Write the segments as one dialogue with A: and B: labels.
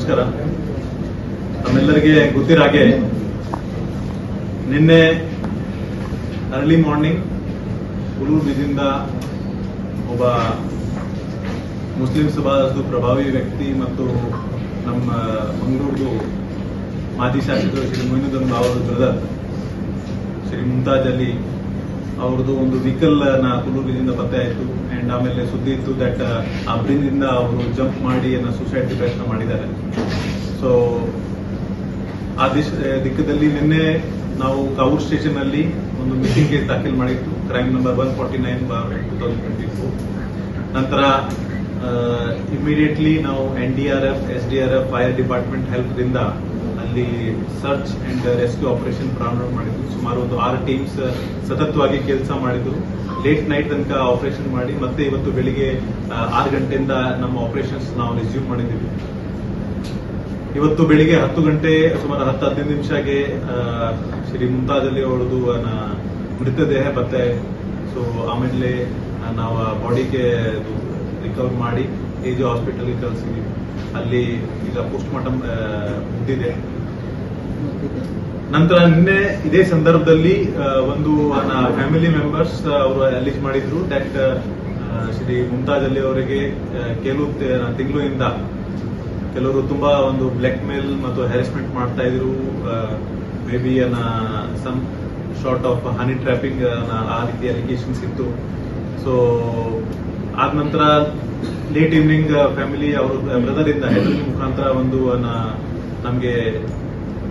A: ನಮಸ್ಕಾರ. ನಮ್ಮೆಲ್ಲರಿಗೆ ಗೊತ್ತಿರಾಗೆ ನಿನ್ನೆ early morning ಹುಲೂರು ಬೀದಿಂದ ಒಬ್ಬ ಮುಸ್ಲಿಂ ಸಮಾಜದ ಪ್ರಭಾವಿ ವ್ಯಕ್ತಿ ಮತ್ತು ನಮ್ಮ ಮಂಗಳೂರು ಮಾಜಿ ಶಾಸಕರು ಶ್ರೀ ಮೊಯ್ನುದ್ದೀನ್ ಅವರ ಬ್ರದರ್ ಶ್ರೀ ಮುಮ್ತಾಜ್ ಅಲಿ ಅವ್ರದ್ದು ಒಂದು ವೆಹಿಕಲ್ನ ಕುಲೂರಿನಿಂದ ಪತ್ತೆ ಆಯಿತು. ಅಂಡ್ ಆಮೇಲೆ ಸುದ್ದಿ ಇತ್ತು ದಟ್ ಆ ಬ್ರಿಜ್ ಇಂದ ಅವರು ಜಂಪ್ ಮಾಡಿ ಸುಸೈಡ್ ಪ್ರಯತ್ನ ಮಾಡಿದ್ದಾರೆ. ಸೊ ಆ ದಿಶ ದಿಕ್ಕದಲ್ಲಿ ನಿನ್ನೆ ನಾವು ಕಾವೂರ್ ಸ್ಟೇಷನ್ ಅಲ್ಲಿ ಒಂದು ಮಿಸ್ಸಿಂಗ್ ಕೇಸ್ ದಾಖಲು ಮಾಡಿತ್ತು crime number one forty nine bar two thousand twenty four ನಂತರ ಇಮಿಡಿಯೇಟ್ಲಿ ನಾವು N D R F S D R F fire department ಹೆಲ್ಪ್ದಿಂದ ಅಲ್ಲಿ ಸರ್ಚ್ ಅಂಡ್ ರೆಸ್ಕ್ಯೂ ಆಪರೇಷನ್ ಪ್ರಾರಂಭ ಮಾಡಿದ್ರು. ಸುಮಾರು ಒಂದು ಆರು ಟೀಮ್ಸ್ ಸತತವಾಗಿ ಕೆಲಸ ಮಾಡಿದ್ರು. ಲೇಟ್ ನೈಟ್ ತನಕ ಆಪರೇಷನ್ ಮಾಡಿ ಮತ್ತೆ ಇವತ್ತು ಬೆಳಿಗ್ಗೆ ಆರು ಗಂಟೆಯಿಂದ ನಮ್ಮ ಆಪರೇಷನ್ಸ್ ನಾವು ರಿಸ್ಯೂಮ್ ಮಾಡಿದ್ದೀವಿ. ಇವತ್ತು ಬೆಳಿಗ್ಗೆ ಹತ್ತು ಗಂಟೆ ಸುಮಾರು ಹತ್ತು ಹದಿನೈದು ನಿಮಿಷಗೆ ಆ, ಶ್ರೀ ಮುಂತಾದಲ್ಲಿ ಅವಳದು ಮೃತದೇಹ ಪತ್ತೆ. ಸೊ ಆಮೇಲೆ ನಾವು ಬಾಡಿಗೆ ರಿಕವರ್ ಮಾಡಿ ಎ ಜಿ ಹಾಸ್ಪಿಟಲ್ಗೆ ಕಳಿಸಿದ್ವಿ. ಅಲ್ಲಿ ಈಗ ಪೋಸ್ಟ್ ಮಾರ್ಟಮ್ ಮುಗಿದಿದೆ. ನಂತರ ನಿನ್ನೆ ಇದೇ ಸಂದರ್ಭದಲ್ಲಿ ಒಂದು ಫ್ಯಾಮಿಲಿ ಮೆಂಬರ್ಸ್ ಅವರು ಅಲೀಜ್ ಮಾಡಿದ್ರು. ದಟ್ ಶ್ರೀ ಮುಮ್ತಾಜ್ ಅಲ್ಲಿ ಅವರಿಗೆ ಕೆಲವು ತಿಂಗಳಿಂದ ಕೆಲವರು ತುಂಬಾ ಒಂದು ಬ್ಲಾಕ್ ಮೇಲ್ ಮತ್ತು ಹ್ಯಾರಸ್ಮೆಂಟ್ ಮಾಡ್ತಾ ಇದ್ರು. Maybe some sort of honey trapping ಆ ರೀತಿ ಅಲಿಗೇಷನ್ಸ್ ಇತ್ತು. ಸೊ ಆದ ನಂತರ ಲೇಟ್ ಈವ್ನಿಂಗ್ ಫ್ಯಾಮಿಲಿ ಅವರು ಬ್ರದರ್ ಇಂದ ಹೆಸರಿನ ಮುಖಾಂತರ ಒಂದು ನಮಗೆ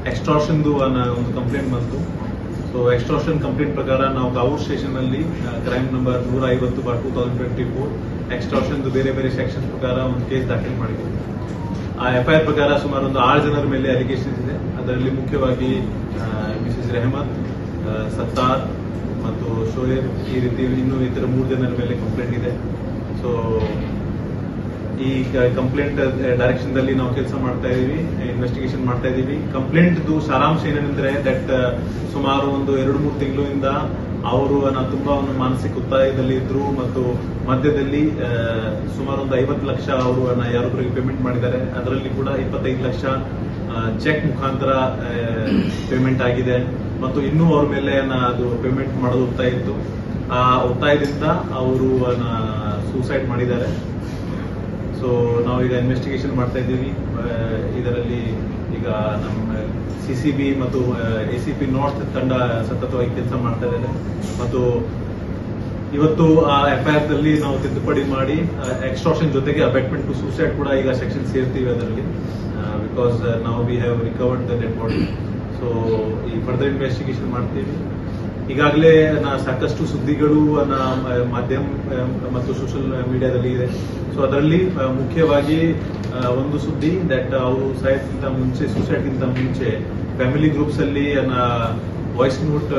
A: ಎಕ್ಸ್ಟ್ರಾಷನ್ದು ಒಂದು ಕಂಪ್ಲೇಂಟ್ ಬಂತು. ಸೊ ಎಕ್ಸ್ಟ್ರಾಷನ್ ಕಂಪ್ಲೇಂಟ್ ಪ್ರಕಾರ ನಾವು ಕಾವೂರ್ ಸ್ಟೇಷನಲ್ಲಿ ಕ್ರೈಮ್ ನಂಬರ್ ನೂರ ಐವತ್ತು bar two thousand twenty four ಎಕ್ಸ್ಟ್ರಾಷನ್ದು ಬೇರೆ ಬೇರೆ ಸೆಕ್ಷನ್ ಪ್ರಕಾರ ಒಂದು ಕೇಸ್ ದಾಖಲು ಮಾಡಿದ್ದೀವಿ ಆ ಎಫ್ಐಆರ್ ಪ್ರಕಾರ ಸುಮಾರು ಒಂದು ಆರು ಜನರ ಮೇಲೆ ಅಲಿಗೇಷನ್ಸ್ ಇದೆ. ಅದರಲ್ಲಿ ಮುಖ್ಯವಾಗಿ ಮಿಸಸ್ ರೆಹಮತ್ ಸತ್ತಾರ್ ಮತ್ತು ಶೋಯೇಬ್ ಈ ರೀತಿ ಇನ್ನೂ ಇತರ ಮೂರು ಜನರ ಮೇಲೆ ಕಂಪ್ಲೇಂಟ್ ಇದೆ. ಸೊ ಈ ಕಂಪ್ಲೇಂಟ್ ಡೈರೆಕ್ಷನ್ ದಲ್ಲಿ ನಾವು ಕೆಲಸ ಮಾಡ್ತಾ ಇದೀವಿ ಇನ್ವೆಸ್ಟಿಗೇಷನ್ ಮಾಡ್ತಾ ಇದೀವಿ. ಕಂಪ್ಲೇಂಟ್ ಸಾರಾಂಶ ಏನಂದ್ರೆ ದಟ್ ಸುಮಾರು ಒಂದು ಎರಡು, ಮೂರು ತಿಂಗಳಿಂದ ಅವರು ತುಂಬಾ ಒಂದು ಮಾನಸಿಕ ಒತ್ತಾಯದಲ್ಲಿ ಇದ್ರು ಮತ್ತು ಮಧ್ಯದಲ್ಲಿ ಸುಮಾರು ಒಂದು ಐವತ್ತು ಲಕ್ಷ ಅವರು ಯಾರೊಬ್ಬರಿಗೆ ಪೇಮೆಂಟ್ ಮಾಡಿದ್ದಾರೆ. ಅದರಲ್ಲಿ ಕೂಡ ಇಪ್ಪತ್ತೈದು ಲಕ್ಷ ಚೆಕ್ ಮುಖಾಂತರ ಪೇಮೆಂಟ್ ಆಗಿದೆ ಮತ್ತು ಇನ್ನೂ ಅವ್ರ ಮೇಲೆ ಅದು ಪೇಮೆಂಟ್ ಮಾಡೋದು ಒತ್ತಾಯ ಇತ್ತು. ಆ ಒತ್ತಾಯದಿಂದ ಅವರು ಸೂಸೈಡ್ ಮಾಡಿದ್ದಾರೆ. ಸೊ ನಾವೀಗ ಇನ್ವೆಸ್ಟಿಗೇಷನ್ ಮಾಡ್ತಾ ಇದ್ದೀವಿ. ಇದರಲ್ಲಿ ಈಗ ನಮ್ಮ ಸಿ ಸಿ ಬಿ ಮತ್ತು ಎ ಸಿ ಪಿ ನಾರ್ತ್ ತಂಡ ಸತತವಾಗಿ ಕೆಲಸ ಮಾಡ್ತಾ ಇದ್ದಾರೆ. ಮತ್ತು ಇವತ್ತು ಆ ಎಫ್ಐಆರ್ ದಲ್ಲಿ ನಾವು ತಿದ್ದುಪಡಿ ಮಾಡಿ ಎಕ್ಸ್ಟ್ರಾಕ್ಷನ್ ಜೊತೆಗೆ ಅಬೆಟ್ಮೆಂಟ್ ಟು ಸೂಸೈಡ್ ಕೂಡ ಈಗ ಸೆಕ್ಷನ್ ಸೇರ್ತೀವಿ ಅದರಲ್ಲಿ. ಬಿಕಾಸ್ ನಾವು we have recovered the dead body so ಈ ಫರ್ದರ್ ಇನ್ವೆಸ್ಟಿಗೇಷನ್ ಮಾಡ್ತೀವಿ. ಈಗಾಗಲೇ ನಾ ಸಾಕಷ್ಟು ಸುದ್ದಿಗಳು ಮಾಧ್ಯಮ ಮತ್ತು ಸೋಷಿಯಲ್ ಮೀಡಿಯಾದಲ್ಲಿ ಇದೆ. ಸೊ ಅದರಲ್ಲಿ ಮುಖ್ಯವಾಗಿ ಒಂದು ಸುದ್ದಿ ದಟ್ ಅವರು ಸಾಯೋದ್ಕಿಂತ ಮುಂಚೆ ಸೂಸೈಡ್ಗಿಂತ ಮುಂಚೆ ಫ್ಯಾಮಿಲಿ ಗ್ರೂಪ್ಸ್ ಅಲ್ಲಿ ವಾಯ್ಸ್ ನೋಟ್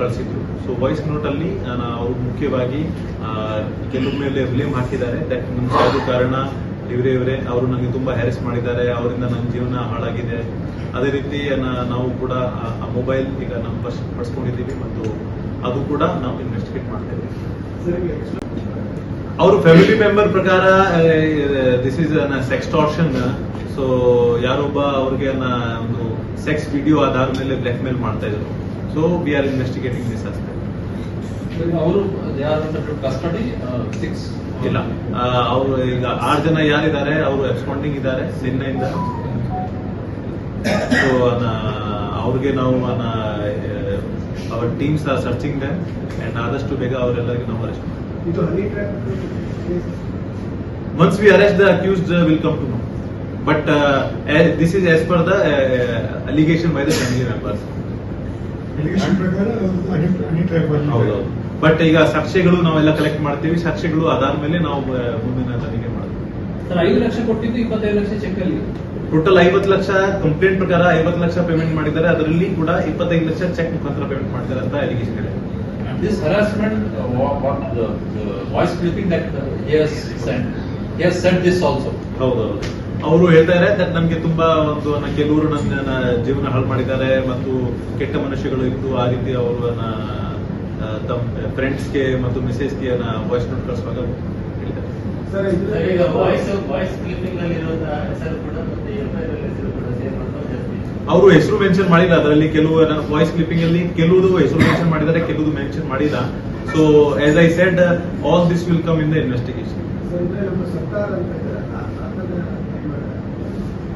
A: ಕಳಿಸಿದ್ರು. ಸೊ ವಾಯ್ಸ್ ನೋಟ್ ಅಲ್ಲಿ ಅವರು ಮುಖ್ಯವಾಗಿ ಕೆಲವು ಮೇಲೆ ಬ್ಲೇಮ್ ಹಾಕಿದ್ದಾರೆ. ದಟ್ ಮುಂಚೆ ಆದ ಕಾರಣ ಇವರೇ ಇವರೇ, ಅವರು ನನಗೆ ತುಂಬಾ ಹ್ಯಾರೆಸ್ ಮಾಡಿದ್ದಾರೆ, ಅವರಿಂದ ನನ್ನ ಜೀವನ ಹಾಳಾಗಿದೆ. ಅದೇ ರೀತಿ ನಾವು ಕೂಡ ಆ- ಮೊಬೈಲ್ ಈಗ ನಾವು ಪಡಿಸ್ಕೊಂಡಿದ್ದೀವಿ ಮತ್ತು ಅದು ಕೂಡ ನಾವು ಇನ್ವೆಸ್ಟಿಗೇಟ್ ಮಾಡ್ತಾ ಇದ್ದೀವಿ. ಅವರು ಫ್ಯಾಮಿಲಿ ಮೆಂಬರ್ ಪ್ರಕಾರ ದಿಸ್ ಇಸ್ ಸೆಕ್ಸ್ಟಾರ್ಷನ್ ಸೊ ಯಾರೊಬ್ಬ ಅವ್ರಿಗೆ ಒಂದು ಸೆಕ್ಸ್ ವಿಡಿಯೋ ಆಧಾರ ಮೇಲೆ ಬ್ಲಾಕ್ ಮೇಲ್ ಮಾಡ್ತಾ ಇದ್ರು. So we are investigating this aspect
B: ಅವರು ಕಸ್ಟಡಿ ಸಿಕ್ಸ್
A: ಇಲ್ಲ. ಅವರು ಈಗ ಆರು ಜನ ಯಾರಿದ್ದಾರೆ ಅವರು ಎಕ್ಸ್ಪಾಂಡಿಂಗ್ ಇದ್ದಾರೆ ನಿನ್ನೆಯಿಂದ ಸೊ ಅವ್ರಿಗೆ ನಾವು our teams are searching them and ಆದಷ್ಟು ಬೇಗ ಅವರೆಲ್ಲರಿಗೆ ನಾವು ಅರೆಸ್ಟ್
C: ಮಾಡ್ತೀವಿ.
A: Once we arrest the accused will come to know but this is as per the allegation by the family members ಹೌದೌದು. ಬಟ್ ಈಗ ಸಾಕ್ಷ್ಯಗಳು ನಾವೆಲ್ಲ ಕಲೆಕ್ಟ್ ಮಾಡ್ತೀವಿ ಸಾಕ್ಷ್ಯಗಳು ಅದಾದ್ಮೇಲೆ ನಾವು ಮುಂದಿನ ತನಿಖೆ ಮಾಡ್ತೀವಿ.
B: ಸರ್ ಐದು ಲಕ್ಷ ಕೊಟ್ಟಿದ್ದು ಇಪ್ಪತ್ತೈದು ಲಕ್ಷ ಚೆಕ್ ಅಲ್ಲಿ.
A: ಟೋಟಲ್ ಐವತ್ತು ಲಕ್ಷ ಕಂಪ್ಲೇಂಟ್ ಪ್ರಕಾರ ಐವತ್ತು ಲಕ್ಷ ಪೇಮೆಂಟ್ ಮಾಡಿದ್ದಾರೆ. ಅದರಲ್ಲಿ ಕೂಡ ಇಪ್ಪತ್ತೈದು ಲಕ್ಷ ಚೆಕ್ ಮುಖಾಂತರ ಪೇಮೆಂಟ್ ಮಾಡಿದ್ದಾರೆ ಅಂತ ಅಲಿಗೇಷನ್ ಇದೆ.
B: This harassment voice clipping that is sent is sent this also
A: ಹೌದೌದು. ಅವರು ಹೇಳ್ತಾರೆ ದಟ್ ನಮ್ಗೆ ತುಂಬಾ ಒಂದು ಕೆಲವರು ನನ್ನ ಜೀವನ ಹಾಳು ಮಾಡಿದ್ದಾರೆ ಮತ್ತು ಕೆಟ್ಟ ಮನುಷ್ಯಗಳು ಇದ್ದು ಆ ರೀತಿ ಅವರು ತಮ್ಮ ಫ್ರೆಂಡ್ಸ್ಗೆ ಮತ್ತು ಮೆಸೇಜ್ಗೆ ವಾಯ್ಸ್ ನೋಟ್ ಕಳಿಸುವಾಗ ಹೇಳಿದ್ದಾರೆ
C: ಸರ್
D: ಸರ್, ಈಗ ವಾಯ್ಸ್ ವಾಯ್ಸ್ ಕ್ಲಿಪ್ಪಿಂಗ್ ಅಲ್ಲಿ ಇರುವಂತಹ ಹೆಸರು ಕೂಡ ಮತ್ತೆ ಎಫ್ಐಆರ್
A: ಅವರು ಹೆಸರು ಮೆನ್ಷನ್ ಮಾಡಿಲ್ಲ ಅದರಲ್ಲಿ ಕೆಲವು ನನ್ನ ವಾಯ್ಸ್ ಕ್ಲಿಪ್ಪಿಂಗ್ ಅಲ್ಲಿ ಕೆಲವುದು ಹೆಸರು ಮೆನ್ಷನ್ ಮಾಡಿದ್ದಾರೆ ಕೆಲವು ಮೆನ್ಷನ್ ಮಾಡಿಲ್ಲ so as I said all this will come in the investigation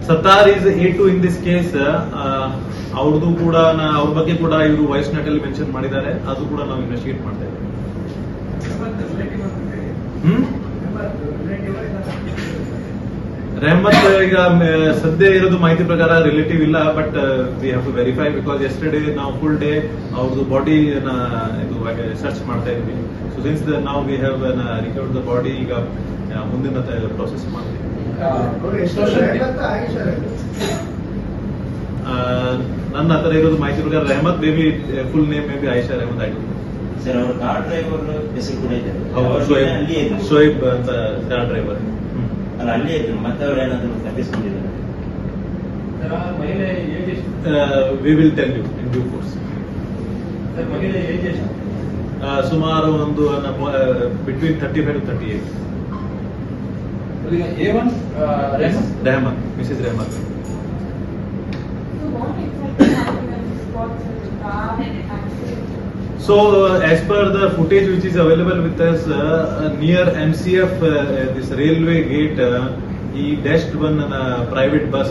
A: Sattar is A two in this case ಅವ್ರದ್ದು ಕೂಡ ಅವ್ರ ಬಗ್ಗೆ ಕೂಡ ಇವರು ವಾಯ್ಸ್ ಅಲ್ಲಿ ಮೆನ್ಷನ್ ಮಾಡಿದ್ದಾರೆ. ಅದು ಕೂಡ ನಾವು ಇನ್ವೆಸ್ಟಿಗೇಟ್ ಮಾಡ್ತಾ ಇದ್ದೇವೆ. ಹ್ಮ್? ರೆಹಮತ್ ಈಗ ಸದ್ಯ ಇರೋದು ಮಾಹಿತಿ ಪ್ರಕಾರ ರಿಲೇಟಿವ್ ಇಲ್ಲ but we have to verify because yesterday ನಾವು ಫುಲ್ ಡೇ ಅವ್ರದ್ದು ಬಾಡಿ ಇದು ಸರ್ಚ್ ಮಾಡ್ತಾ ಇದ್ವಿ. ಸೊ ಸಿನ್ಸ್ ನಾವು we have recovered the body ಈಗ, ಮುಂದಿನ ಪ್ರೊಸೆಸ್ ಮಾಡ್ತೀವಿ ನನ್ನ ಹತ್ರ ಇರೋದು ಮಾಹಿತಿ ಪ್ರಕಾರ Rehmat baby full name maybe Ayesha Rehmat ಆಯ್ತು.
D: ಸರ್ ಅವ್ರ ಕಾರ್ ಡ್ರೈವರ್ ಹೆಸರು ಕೂಡ ಇದೆ.
A: ಶೋಯಬ್ ಶೋಯಬ್ ಅಂತ ಕಾರ್ ಡ್ರೈವರ್
D: ಅಲ್ಲ ಅಲ್ಲೇ ಇದ್ರು. ಮತ್ತೆ ಅವ್ರು ಏನಾದ್ರು ತಪ್ಪಿಸ್ಕೊಂಡಿದ್ದಾರೆ?
A: We will tell you in due course ಸುಮಾರು ಒಂದು between thirty five to thirty eight
E: So,
A: uh, as per the footage which is available with us uh, near MCF, uh, this railway gate, uh, he dashed one uh, private bus.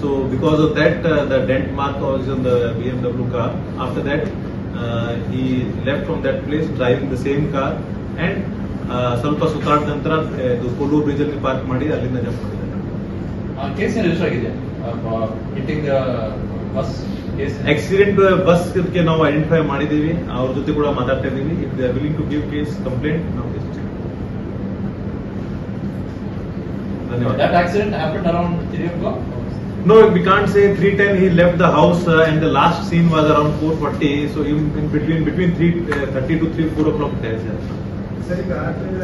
A: So, because of that, uh, the dent mark was on the BMW car. After that, uh, he left from that place driving the same car and ಸ್ವಲ್ಪ ಸುತ್ರಾಡ ನಂತರ Kollur bridge park ಮಾಡಿ ಅಲ್ಲಿಂದ jump ಮಾಡಿದ್ದಾರೆ.
B: ಆ
A: accident bus cake now identify ಮಾಡಿದೀವಿ ಅವರ ಜೊತೆ ಕೂಡ if they to case complaint ಧನ್ಯವಾದ. Accident happen around 3:00 no we can't seen was around 4:40 so in between between 3:30 to 3:40 o'clock times
C: ಸರಿ ಈಗ ಆ ತಿಂಗಳ